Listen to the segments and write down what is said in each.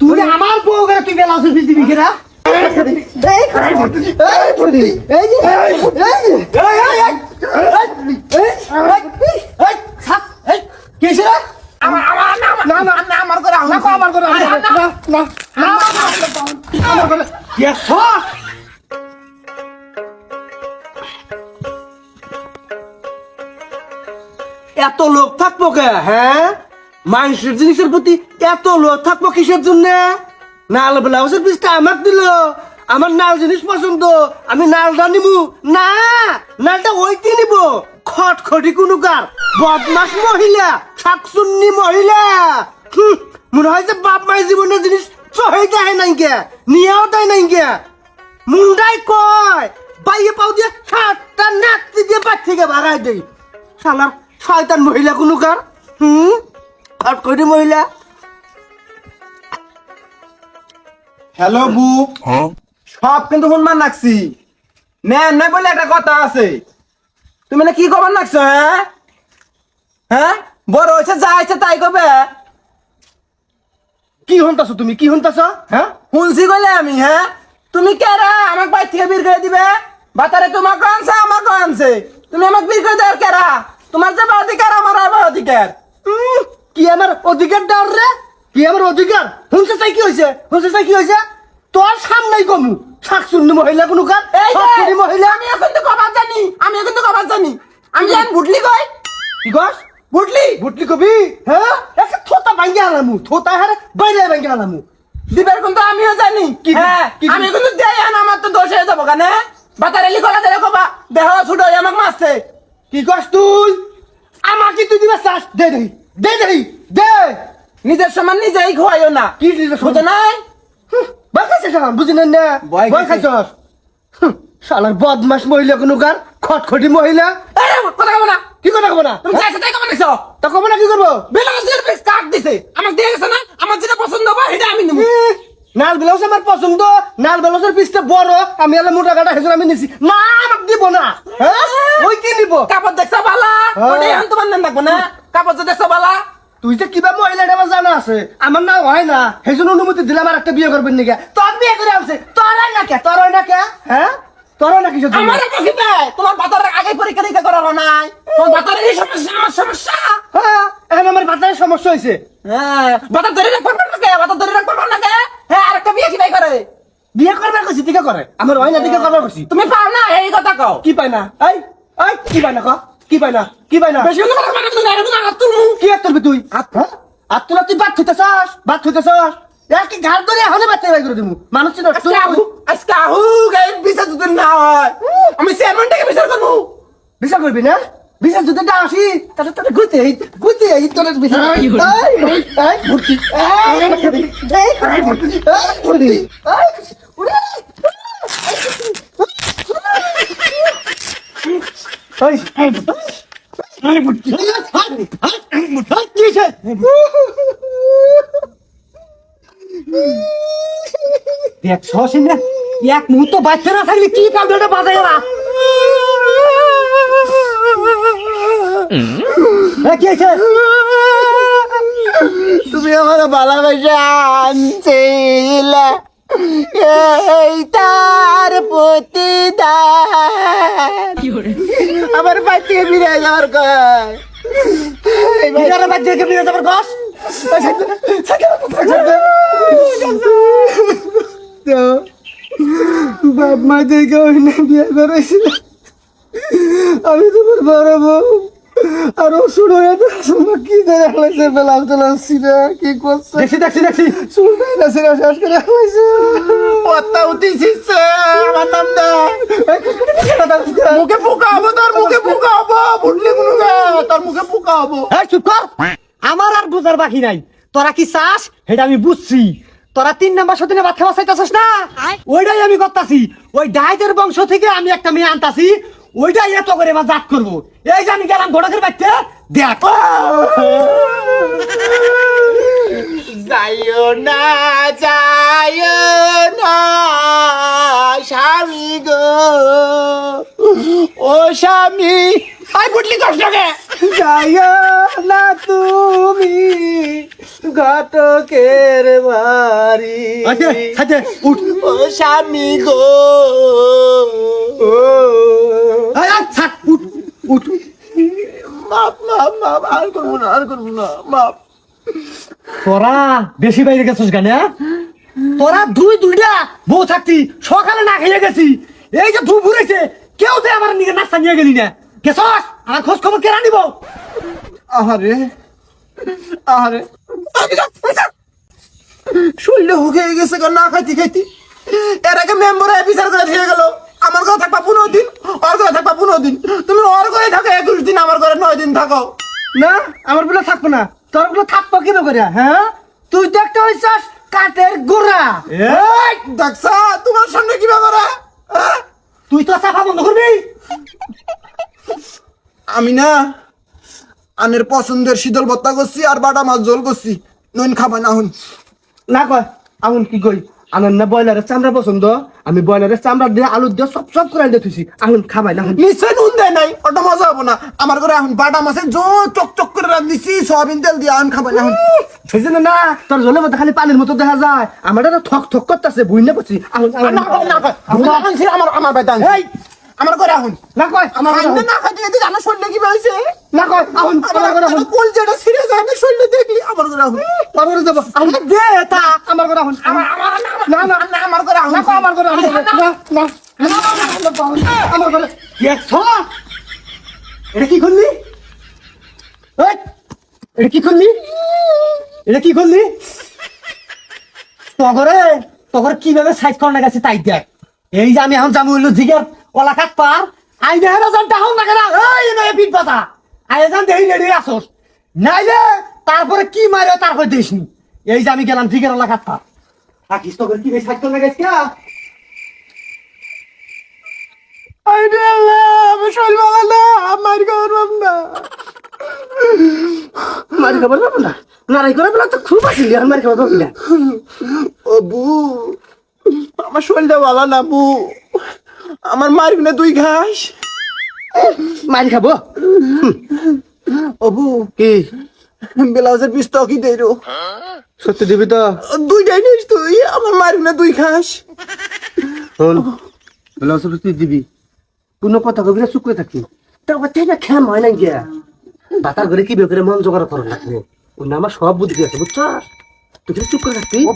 তুই আমার বউ করে তুই বেলা আসিস দিবি কিনা আমার আমার না না না না আমার করে আমার করে এত লোক থাকব কে? হ্যাঁ? মানুষের জিনিসের প্রতি এত লোক থাকব কিসের জন্য? নাল ব্লাউজের পিসটা আমার দিল। আমার নাল জিনিস পছন্দ। আমি নালটা নিবো না, নালটা ওইটি নিব। খটখটি কোনুকার। বদমাস মহিলা শাকসুন্নি মহিলা। মনে হয় যে বাপ মায়ের জীবনের জিনিস চহেই দেয় নাই কে? নিয়েও দেয় নাই কে? মুন্ডাই কয়, বাইয়ে পাও দিয়ে সাতটা নাকতি দিয়ে থেকে বাড়াই দেই। শালার শয়তান মহিলা কোনুকার হুম? খটখটি মহিলা। হ্যালো বু। সব কিন্তু হুনমান নাকছি নেন নাই বলে একটা কথা আছে। তুমি না কি খবর নাকছো হ্যাঁ? হ্যাঁ? বড় হয়েছে যা আছে তাই কবে? কি হন্তাছো তুমি? কি হন্তাছো? হ্যাঁ? শুনছি গলে আমি হ্যাঁ? তুমি কেরা আমাকে বাইর থেকে বের করে দিবে? বাতারে তোমাকে আনছে আমাকে আনছে। তুমি আমাকে বের করে দেওয়ার কেরা তোমার যে অধিকার আমার আবার অধিকার। কি আমার অধিকার ডার রে? কি আমার অধিকার? হুনছে চাই কি হয়েছে? হুনছে চাই কি হয়েছে? তোর সামনেই কমু। শাকসুন্নি মহিলা এই যে, খটখটি মহিলা? আমি এখন তো কবার জানি। আমি এখন তো কবার জানি। আমি জান বুটলি কই? কি কস? বুটলি? বুটলি কবি? হ্যাঁ? একটা থোতা ভাঙ্গে আলামু। থোতা হারে বাইরে ভাঙ্গে আলামু। দিবার কিন্তু আমিও জানি। কি হ্যাঁ আমি কিন্তু আন আমার তো দোষ হয়ে যাব কেন? বাতারে লিখলা দিলে কবা। দেহ ছুটো আমাকে মারছে। কি কস তুই? আমাকে তুই দিবা চাস দে দেই দে দেই দে। নিজের সমান নিজেই খোয়াইও না। কি দিলে বুঝো নাই? ভয় খাইছিস এখন বুঝি না ভয় খাইছি। খাইছস? শালার বদমাস মহিলা কোনুকার খটখটি মহিলা। কথা কব না। কি কথা কব না? তুমি চাইছো তাই কবা নিছো তা কব না কি করব? পিস কাট দিছে। আমাকে দিয়ে গেছে না? আমার যেটা পছন্দ হবে সেটা আমি নেব নাল ব্লাউজ আমার পছন্দ নাল ব্লাউজের পিসটা বড় আমি এলে মোটা কাটা হেজুর আমি নিছি। না আমাকে দিব না। হ্যাঁ? ওই কি নিব? কাপড় দেখছ বালা? হ্যাঁ। ওটাই এখন তোমার নেন থাকব না কাপড় যে দেখছ বালা? তুই যে কিবা মহিলা আমার জানা আছে। আমার না হয় না। হেজুর অনুমতি দিলে আমার একটা বিয়ে করবেন নাকি? তোর বিয়ে করে আছে তোর হয় না কে? তোর হয় না কে? হ্যাঁ? তোর না কিছু আমার কাছে তোমার বাতারের আগে পরীক্ষা নিরীক্ষা করানো নাই। তোমার বাতারের এই সমস্যা আমার সমস্যা। হ্যাঁ এখন আমার বাচ্চার সমস্যা হয়েছে হ্যাঁ বাতার ধরে রাখবার না কে বাতার ধরে রাখবার না কে হ্যাঁ আরেকটা বিয়ে কি ভাই করে। বিয়ে করবার কইছি টিকা করে। আমার হয় না টিকা করবার কইছি। তুমি পাও না এই কথা কও। কি পাই না? এই এই কি পাই না ক? কি পাই না? কি পাই না? বেশি কথা কথা তুমি না না তুমি কি আর তুই? হাত হ্যাঁ? হাত তোলা তুই বাদ থইতে চাস বাদ থইতে চাস কি ঘাট ধরে এখন বাচ্চা বাই করে দিমু? মানুষ চিনো আজকে আহু আজকে আহু গাই বিচার যদি না হয়। আমি চেয়ারম্যানটাকে বিচার করব। বিচার করবি না? বিচার যদি না আসি তাহলে তোর গুতে গুতে এই তোর? দেখ এক মুহূর্ত বাচ্চা না থাকলে কি কামড়টা বাজায় না কি তুমি আমার ভালোবাসা আনছিলে। এই তার প্রতিদান। আমার বাড়ি থেকে ফিরে যাওয়ার কয় বিড়ালের বাচ্চা কে বিড়াল যাবার গস বাপ মা না বিয়ে করেছিল আমি তোমার বড় বউ। আর হয়ে কি করে হয়েছে বেলাল টেলাল ছিঁড়ে কি করছে? দেখছি দেখছি দেখছি। শুনবে না ছিঁড়ে শেষ করে হয়েছে পত্তা উঠিছিস আমার নাম দে। মুখে পোকা হব তোর মুখে পোকা হব বুঝলি কোনো তোর মুখে পোকা হব। এই চুপ কর। আমার আর বুঝার বাকি নাই। তোরা কি চাস? সেটা আমি বুঝছি। তোরা তিন নাম্বার সতীনে ভাত খাওয়া চাইতেছিস না? ওইটাই আমি করতাছি। ওই ডাইতের বংশ থেকে আমি একটা মেয়ে আনতাছি। ওইটাই এত করে এবার জাত করব। এই যে আমি গেলাম ঘোড়কের বাচ্চা দেখ। যাইও না যাইও না স্বামী গো। ও স্বামী। আই বুটলি কষ্ট কে যাইও না তুমি ঘটকের বাড়ি। আচ্ছা আচ্ছা ও স্বামী গো। ও আয়, আয়, ছাড়, উঠ উঠ মাপ মাপ মাপ আর করব না আর করব না মাপ। তোরা বেশি বাইরে গেছিস কেন হ্যাঁ? তোরা দুই দুইটা বউ থাকতি সকালে না খেয়ে গেছি এই যে ধূপ ঘুরেছে কেউ তো আমার নিয়ে নাস্তা নিয়ে গেলি না। গেছস? আমার খোঁজ খবর কেনা নিব? আহারে আহারে। হুকে গেছে না খাইতে খাইতে। এর আগে মেম্বার বিচার করে দিয়ে গেল। আমার ঘরে থাকবা পনেরো দিন। ওর ঘরে থাকবা? পনেরো দিন। তুমি ওর ঘরে থাকো? একুশ দিন আমার ঘরে নয় দিন থাকো। না আমার বলে থাকব না। তোর বলে থাকব কি করে? হ্যাঁ? তুই তো একটা হইছস কাঠের গোড়া। দেখছা? তোমার সামনে কি ব্যাপার হ্যাঁ? তুই তো চাপা বন্ধ করবি। আমি না আনের পছন্দের শীতল ভত্তা করছি আর বাটা মাছ ঝোল করছি। নইন খাবা না হুন না কয় আঙুন কি কই? আমার না ব্রয়লারের চামড়া পছন্দ? আমি ব্রয়লারের চামড়া দিয়ে আলু দিয়ে সব সব করে দিয়ে থুইছি এখন খাবাই না নিশ্চয় নুন দেয় নাই ওটা মজা হব না। আমার ঘরে এখন বাটা মাছে জো চক চক করে রাঁধিছি সয়াবিন তেল দিয়ে আন খাবাই না সেই না তোর জলের মধ্যে খালি পানির মতো দেখা যায়। আমার এটা থক থক করতেছে বুঝলে না। আপনি আমার আমার। এই আমার ঘরে এখন না কয় আমার ঘরে না খাইতে খাইতে জানো শরীরে কি হয়েছে? না কয় আঙুন আমার ঘরে আঙুন কোল যেটা ছিঁড়ে যায় না শরীরে দেখলি আমার ঘরে যাব। আঙুন দে তা। আমার ঘরে আঙুন আমার না না না। আমার ঘরে এখন না কয় আমার আঙুন না না। আমার দেখছ? এটা কি করলি এটা কি করলি এটা কি করলি তগরে তগর কীভাবে সাইজ করানো গেছে তাই দেখ। এই যে আমি এখন যাব হইল জিগের। ওলা কাট পার আই যান টাহন না কেনা এই নয় পিঠ পাতা আই যান দেহি রেডি আসোস নাইলে তারপরে কি মারে তারপরে দেশনি এই যে আমি গেলাম জিগের ওলা পার থাকিস তগর কি আমি শরীর ভালো না আমার না। মারি খাবার পাবো না? নারাই করে বলা তো খুব আসিলি আর মারি খাবার পাবি না ও বু আমার শরীরটা ভালো না বু আমার মারবি না তুই ঘাস। মারি খাব? ও বু কি? ব্লাউজের পিস তো কি দেই রো সত্যি দিবি তো? দুইটাই নিস তুই আমার মারবি না তুই ঘাস। শোন ব্লাউজ তুই দিবি। কোনো কথা কবি না চুপ করে থাকি তারপর তাই না খেম হয় না গিয়া? বাতার ঘরে কি বেকরে মন জোগাড় করার লাগবে? ওই না আমার সব বুদ্ধি আছে বুঝছ? তুই চুপ করে থাকবি? ও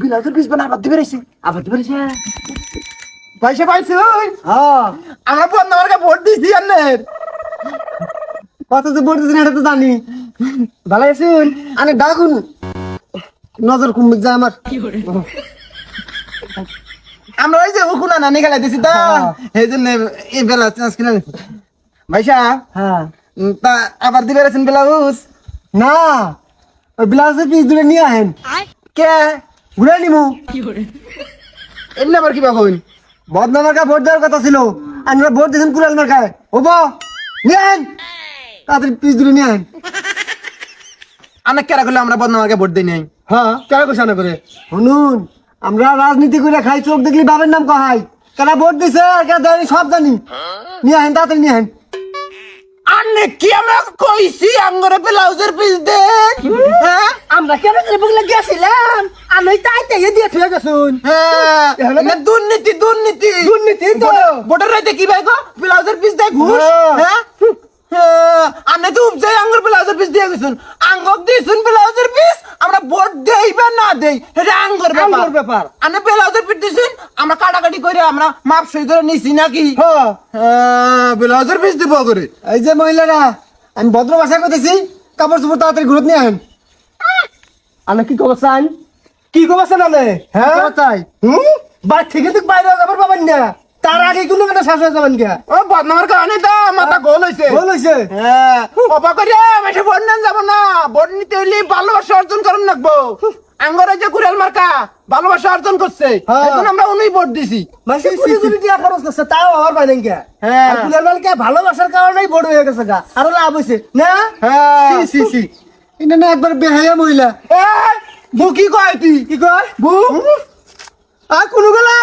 ব্লাউজের পিস বানা আবার দিবে রইছে। আবার দিবে পয়সা পাইছ হ্যাঁ। আমরা বন্ধ আমাকে ভোট দিছি আন্নের কত যে বলতেছেন এটা তো জানি। ভালো আছেন? আনে ডাকুন। নজর কুম্বিক যায় আমার। আমরা ওই যে উকুনা নানি খেলা দিছি তো। এই জন্য এই বেলা চান্স কিনা ভাইসা হ্যাঁ। তা আবার দিবে রয়েছেন ব্লাউজ? না ওই ব্লাউজের পিস দূরে নিয়ে আহেন। কে? ঘুরে নিমু। এমনি আবার কিবা কইন? বদনা মার্কা ভোট দেওয়ার কথা ছিল। আমরা ভোট দিয়েছেন কুড়াল মার্কায়। হব নেন তাড়াতাড়ি পিস দূরে নিয়ে আহেন অনেক কেরা করলে আমরা বদনামাকে ভোট দিই নাই? হ্যাঁ কেন কোশানো করে? শুনুন আমরা রাজনীতি করে খাই চোখ দেখলি বাবার নাম কহাই। কেন ভোট দিছে কেন দেয়নি সব জানি। নিয়ে আহেন তাড়াতাড়ি নিয়ে আহেন আন্নে কি আমরা কইছি? আঙ্গরে ব্লাউজের পিস দে। হ্যাঁ? আমরা কেন করে বুকলে গেছিলাম? আমি তাই তাই দিয়ে থুয়ে গেছুন। হ্যাঁ। দুর্নীতি দুর্নীতি। দুর্নীতি তো। ভোটার- ভোটার রাইতে কি ভাই গো? ব্লাউজের পিস দেয় ঘুষ। হ্যাঁ। আন্নে তো উপজাই আঙ্গুর ব্লাউজের পিস দিয়ে গেছুন আঙ্গক দিয়েছুন ব্লাউজের পিস আমরা ভোট দেই বা না দেই এটা আঙ্গুর ব্যাপার। ব্যাপার। আন্নে ব্লাউজের পিস দিয়েছুন আমরা কাটাকাটি করে আমরা মাপ সই করে নিছি নাকি? হ্যাঁ। ব্লাউজের পিস দিব করে। এই যে মহিলারা আমি ভদ্র ভাষায় করতেছি কাপড় চোপড় তাড়াতাড়ি ঘুরত নিয়ে আহেন। আমি কি খবর চাই? কি খবর চাই নালে? হ্যাঁ? চাই? হুম? বাড়ি থেকে তুই বাইরে যাবার পাবেন না। তার আগে কোনো কেন শাস হয়ে যাবেন কে ও বদনামের কারণে তো মাথা গোল হয়েছে ভুল হয়েছে হ্যাঁ অবাক করে বেশি ভোট নেন যাব না। ভোট নিতে হইলে ভালোবাসা অর্জন করেন লাগবো। আঙ্গরে যে কুড়াল মার্কা ভালোবাসা অর্জন করছে। এখন আমরা উনি ভোট দিছি। মাসি কোটি টাকা খরচ করছে তাও আমার পাইলেন কে হ্যাঁ। কুলের মালকে ভালোবাসার কারণেই বড় হয়ে গেছে গা। আরও লাভ হয়েছে না? হ্যাঁ। সি সি এটা না একবার বেহায়া মহিলা। এই, বু কি কয় তুই? কি কয়? বু আর কোনো গেলা?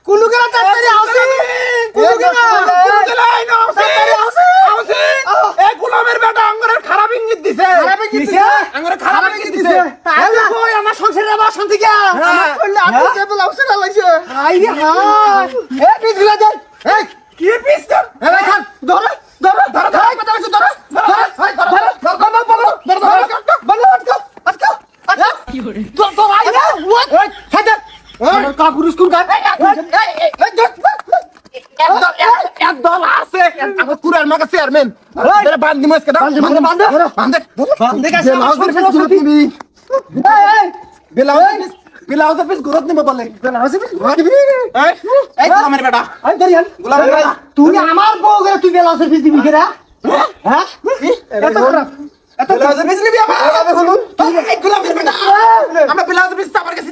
এই, কুলু গেলা তাড়াতাড়ি আসি। কুলু গেলা তাড়াতাড়ি আসি। এই গোলামের বেটা আঙ্গরের খারাপ ইঙ্গিত দিছে। খারাপ ইঙ্গিত দিছে? আঙ্গরের খারাপ ইঙ্গিত দিছে। তাহলে কই আমার সংসারে আবার শান্তি কে আমার কইলে আপনি কেবল ব্লাউজ লাগাইছে হাই রে হাই এ পিসগুলা দেন এই কি পিস্তল এ ভাই খান ধরো ধরো ধরো ধরো কথা বলছি ধরো ধরো ভাই ধরো ধরো ধরো ধরো ধরো ধরো ধরো বলো আটকা আটকা আটকা তো তো ভাই না এই একদম আছে। আমার কুরার মাকা চেয়ারম্যান বান্দি মাসকে পিস সংসার ঘুরত নিবি। এই এই! ব্লাউজের পিস নিব বলে। ব্লাউজের নিবি? এই! গোলামের বেটা। গোলামের বেটা। তুই আমার বউ করে তুই বেলাসের পিস দিবি কেরা হ্যাঁ? এত খারাপ। এত ব্লাউজের পিস নিবি আমার আমি হলুন এই গোলামের বেটা। আমরা ব্লাউজের পিস আমার কাছে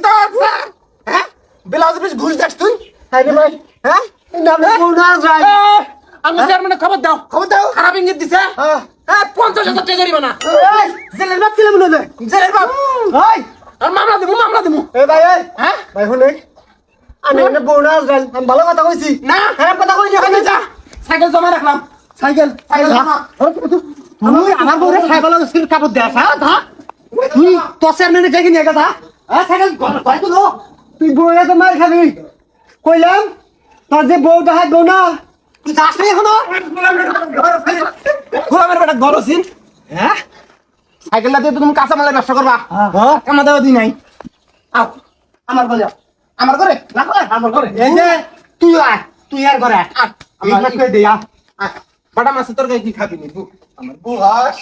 হ্যাঁ? ব্লাউজের পিস ঘুষ যাস তুই? ভাই। হ্যাঁ? নামে বউ না আমি চেয়ারম্যানে খবর দাও। খবর দাও। খারাপ ইঙ্গিত দিছে। হ্যাঁ। হ্যাঁ পঞ্চাশ হাজার টাকা জরিমানা। না জেলের বাপ ছিলে মনে হয়। জেলের বাপ? এই আর মামলা দেবো মামলা দেবো এ ভাই হ্যাঁ? ভাই শুনে। আমি এখানে বউনা যাই আমি ভালো কথা কইছি। না? হ্যাঁ কথা কইছি ওখানে যা। সাইকেল জমা রাখলাম। সাইকেল। সাইকেল জমা। তুই আমার বউরে সাইকেল স্কিল কাপড় দেস তুই তোর চেয়ারম্যানে ডেকে নিয়ে গেছা হ্যাঁ সাইকেল ঘরে তো তুই বউরে তো মার খাবি? কইলাম তোর যে বউ দেখায় বউ না তুই যাস না এখনও? গোলামের বেটা গরসিন। হ্যাঁ? সাইকেলটা দিয়ে তো তুমি কাঁচা মালের ব্যবসা করবা? হ্যাঁ। কামা দেওয়া দিই নাই। আও আমার বলে আমার না করে আমার করে এই যে তুই আয়। তুই আর করে আয়, আমি আমার কই আয়, বাটা মাছের তরকারি কি খাবি নি আমার বউ আস